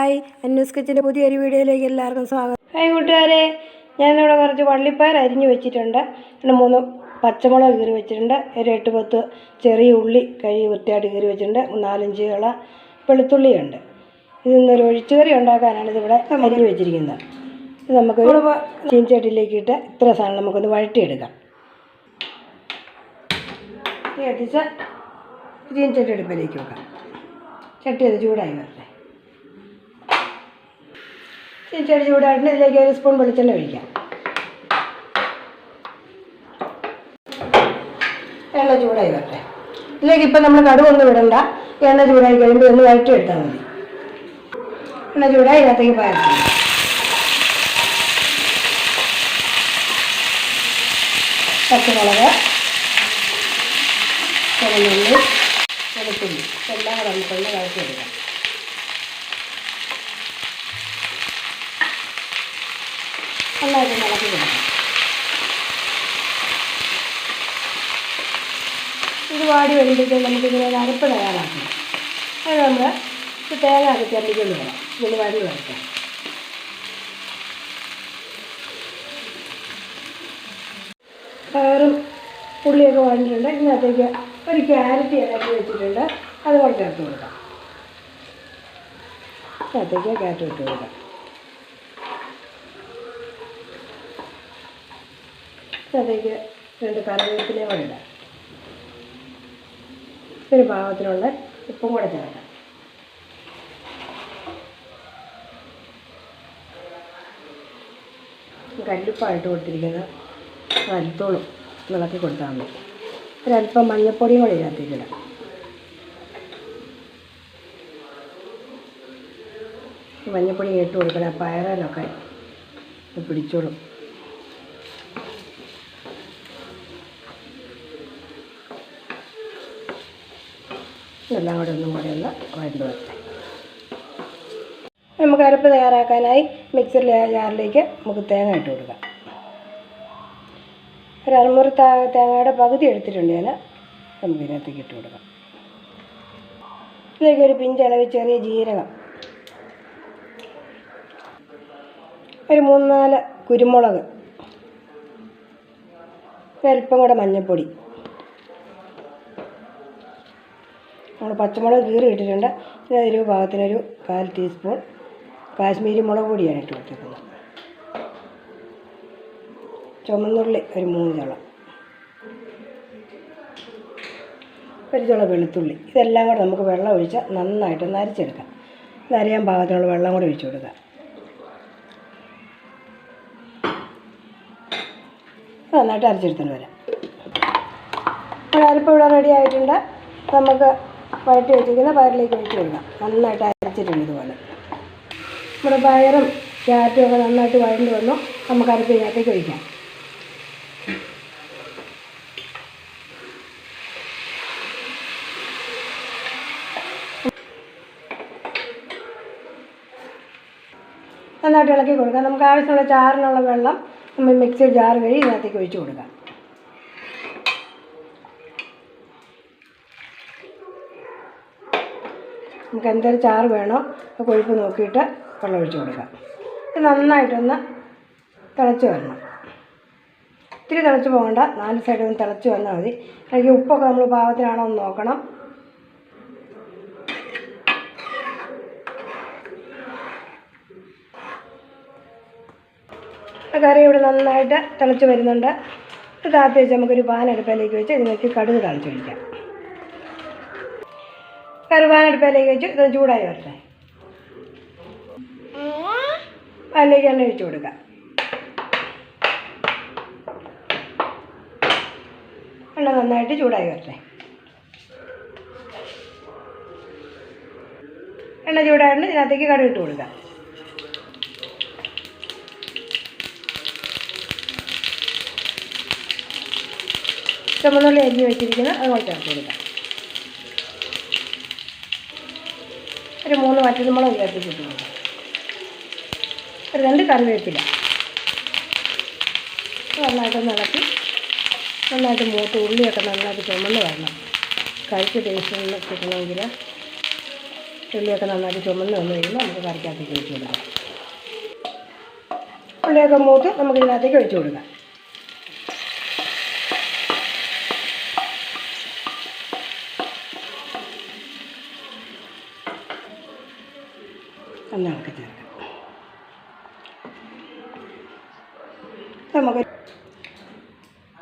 Hi അന്യൂസ് കിച്ചന്റെ പുതിയൊരു വീഡിയോയിലേക്ക് എല്ലാവർക്കും സ്വാഗതം. ഹായ് കൂട്ടുകാരെ ഞാനിവിടെ കുറച്ച് വള്ളിപ്പയർ അരിഞ്ഞ് വെച്ചിട്ടുണ്ട്. പിന്നെ മൂന്ന് പച്ചമുളക് കീറി വെച്ചിട്ടുണ്ട്. ഒരു എട്ട് പത്ത് ചെറിയ ഉള്ളി കഴുകി വൃത്തിയായിട്ട് കീറി വെച്ചിട്ടുണ്ട്. നാലഞ്ച് കള വെളുത്തുള്ളിയുണ്ട്. ഇതൊന്നൊരു ഒഴിച്ചുകറി ഉണ്ടാക്കാനാണ് ഇതിവിടെ അരിഞ്ഞ് വെച്ചിരിക്കുന്നത്. ഇത് നമുക്കൊരു ചീൻചട്ടിയിലേക്ക് ഇട്ട് ഇത്ര സാധനം നമുക്കൊന്ന് വഴറ്റിയെടുക്കാം. ഈ എത്തിച്ച ചീൻചട്ടി അടുപ്പിലേക്ക് വെക്കാം. ചട്ടി അത് ചൂടായി വരട്ടെ. ചീൻചട്ടി ചൂടായിട്ട് ഇതിലേക്ക് ഒരു സ്പൂൺ വെളിച്ചെണ്ണ ഒഴിക്കാം. എണ്ണ ചൂടായി വരട്ടെ ഇതിലേക്ക് ഇപ്പം നമ്മൾ കടുവൊന്നും വിടണ്ട എണ്ണ ചൂടായി കഴിയുമ്പോൾ ഒന്ന് വഴറ്റി എടുത്താൽ മതി. എണ്ണ ചൂടായി ഇതിനകത്തേക്ക് പയർത്തി പച്ചമുളക് ചുവന്നുള്ളി വെളുത്തുള്ളി. എല്ലാം കൂടെ നമുക്കൊന്ന് വഴറ്റിയെടുക്കാം. നന്നായിട്ട് ഇളക്കി കൊടുക്കും ഇത് വാടി വരുമ്പോഴത്തേക്കും ഒരു അരപ്പ് തയ്യാറാക്കണം. അത് നമ്മൾ തേങ്ങ ഒക്കെ ചേർത്തിക്കൊണ്ട് വേണം ഇതിന് വരി വരയ്ക്കാം പയറും ഉള്ളിയൊക്കെ വഴഞ്ഞിട്ടുണ്ട് ഇതിനകത്തേക്ക് ഒരു ക്യാരറ്റ് ഇറക്കി വെച്ചിട്ടുണ്ട്. അത് കൂടെ ചേർത്ത് കൊടുക്കാം. ഇതിനകത്തേക്ക് ക്യാരറ്റ് ഇട്ട് കൊടുക്കാം. ഇതിനകത്തേക്ക് രണ്ട് കറിവേപ്പിലയും കൂടെ ഒരു പാകത്തിനുള്ള ഉപ്പും കൂടെ ചേർക്കാം. കല്ലുപ്പായിട്ട് കൊടുത്തിരിക്കുന്ന അല്പത്തോളം ഇളക്കി കൊടുത്താൽ മതി. ഒരല്പം മഞ്ഞൾപ്പൊടിയും കൂടെ ഇതിനകത്തേക്ക് ഇടാം. മഞ്ഞൾപ്പൊടി ഇട്ട് കൊടുക്കണം. പയറിലൊക്കെ ഇത് പിടിച്ചോളും. ഇതെല്ലാം കൂടെ ഒന്നും കൂടെ ഒന്ന് വഴണ്ട് വരട്ടെ. നമുക്ക് അരപ്പ് തയ്യാറാക്കാനായി മിക്സറിൽ ജാറിലേക്ക് നമുക്ക് തേങ്ങ ഇട്ട് കൊടുക്കാം. ഒരു അരമുറി തേങ്ങയുടെ പകുതി എടുത്തിട്ടുണ്ട് ഞാൻ. നമുക്ക് ഇതിനകത്തേക്ക് ഇട്ട് കൊടുക്കാം. ഇതിലേക്ക് ഒരു പിഞ്ചളവ് ചെറിയ ജീരകം. ഒരു മൂന്നാൽ നാല് കുരുമുളക്. ഒരല്പം കൂടെ മഞ്ഞൾപ്പൊടി. നമ്മൾ പച്ചമുളക് കീറി ഇട്ടിട്ടുണ്ട്. ഇതിനൊരു പാകത്തിനൊരു കാൽ ടീസ്പൂൺ കാശ്മീരി മുളക് പൊടിയാണ് ഇട്ട് കൊടുത്തേക്കുന്നത്. ചുമന്നുള്ളി ഒരു മൂന്ന് ചുള. ഒരു ചുള വെളുത്തുള്ളി. ഇതെല്ലാം കൂടെ നമുക്ക് വെള്ളം ഒഴിച്ച് നന്നായിട്ട് നരച്ചെടുക്കാം. നരയാൻ പാകത്തിനുള്ള വെള്ളം കൂടെ ഒഴിച്ചു കൊടുക്കാം. നന്നായിട്ട് അരച്ചെടുത്തിട്ട് വരാം. അരപ്പ് ഇവിടെ റെഡി ആയിട്ടുണ്ട്. നമുക്ക് വഴറ്റി വെച്ചിരിക്കുന്ന പയറിലേക്ക് ഒഴിച്ച് കൊടുക്കാം. നന്നായിട്ട് അരച്ചിട്ടുണ്ട് ഇതുപോലെ. നമ്മുടെ പയറും ക്യാരറ്റും ഒക്കെ നന്നായിട്ട് വഴണ്ട് വന്നു. നമുക്ക് അരപ്പ് ഇതിനകത്തേക്ക് ഒഴിക്കാം. നന്നായിട്ട് ഇളക്കി കൊടുക്കാം. നമുക്ക് ആവശ്യമുള്ള ചാറിനുള്ള വെള്ളം നമ്മൾ മിക്സി ജാർ വഴി ഇതിനകത്തേക്ക് ഒഴിച്ച് കൊടുക്കാം. നമുക്ക് എന്തൊരു ചാറ് വേണോ കൊഴുപ്പ് നോക്കിയിട്ട് വെള്ളം ഒഴിച്ച് കൊടുക്കാം. ഇത് നന്നായിട്ടൊന്ന് തിളച്ച് വരണം. ഇത്തിരി തിളച്ച് പോകണ്ട. നാല് സൈഡിൽ ഒന്ന് തിളച്ച് വന്നാൽ മതി. അല്ലെങ്കിൽ ഉപ്പൊക്കെ നമ്മൾ പാകത്തിനാണോ എന്ന് നോക്കണം. കറി ഇവിടെ നന്നായിട്ട് തിളച്ച് വരുന്നുണ്ട്. ഇത് കാത്തി വെച്ച് നമുക്കൊരു പാൻ അടുപ്പിലേക്ക് വെച്ച് ഇതിലേക്ക് കടുക് തളിച്ചൊഴിക്കാം കറുപാൻ അടുപ്പിലേക്ക് വെച്ച് ഇത് ചൂടായി വരട്ടെ. അതിലേക്ക് എണ്ണ ഒഴിച്ചു കൊടുക്കാം. എണ്ണ നന്നായിട്ട് ചൂടായി വരട്ടെ. എണ്ണ ചൂടായിട്ട് ഇതിനകത്തേക്ക് കടുക് ഇട്ട് കൊടുക്കാം. ചുമന്നുള്ളി അരിഞ്ഞ് വെച്ചിരിക്കുന്നത് അതുപോലെ ചേർത്ത് കൊടുക്കാം. ഒരു മൂന്ന് വറ്റൽമുളക് ചേർത്തിട്ട് കൊടുക്കാം ഒരു രണ്ട് കറിവേപ്പില. നന്നായിട്ട് ഇളക്കി നന്നായിട്ട് മൂത്ത് ഉള്ളിയൊക്കെ നന്നായിട്ട് ചുമന്ന് വരണം. കഴിച്ച് ടേസ്റ്റ് കിട്ടണമെങ്കിൽ ഉള്ളിയൊക്കെ നന്നായിട്ട് ചുമന്ന് വന്നു കഴിയുമ്പോൾ നമുക്ക് കറിക്കകത്തേക്ക് ഒഴിച്ച് കൊടുക്കാം. ഉള്ളിയൊക്കെ മൂത്ത് നമുക്ക് ഇതിനകത്തേക്ക് ഒഴിച്ചു കൊടുക്കാം. ഒന്ന് ഇളക്കി ചേർക്കാം നമുക്ക്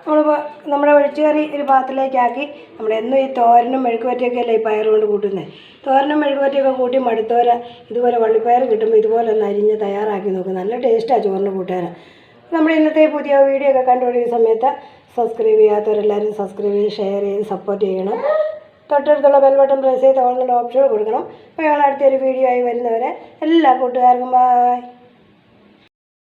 നമ്മളിപ്പോൾ നമ്മുടെ ഒഴിച്ചുകറി ഒരു പാത്രത്തിലേക്കാക്കി. നമ്മൾ എന്നും ഈ തോരനും മെഴുക്കുവറ്റയൊക്കെ അല്ലേ ഈ പയർ കൊണ്ട് കൂട്ടുന്നത് തോരനും മെഴുക്കുവറ്റയൊക്കെ കൂട്ടി മടുത്തോര. ഇതുപോലെ വള്ളിപ്പയർ കിട്ടുമ്പോൾ ഇതുപോലെ ഒന്ന് അരിഞ്ഞ് തയ്യാറാക്കി നോക്കും. നല്ല ടേസ്റ്റാണ് ചോറിന് കൂട്ടുകാരൻ നമ്മുടെ ഇന്നത്തെ പുതിയ വീഡിയോ ഒക്കെ കണ്ടുപിടിക്കുന്ന സമയത്ത് സബ്സ്ക്രൈബ് ചെയ്യാത്തവരെല്ലാവരും സബ്സ്ക്രൈബ് ചെയ്ത് ഷെയർ ചെയ്ത് സപ്പോർട്ട് ചെയ്യണം. തൊട്ടടുത്തുള്ള ബെൽ ബട്ടൺ പ്രസ് ചെയ്ത് ഓൺലൈൻ ഓപ്ഷൻ കൊടുക്കണം. അപ്പോൾ ഞങ്ങൾ അടുത്തൊരു വീഡിയോ ആയി വരുന്നവരെ എല്ലാ കൂട്ടുകാർക്കും ബായ്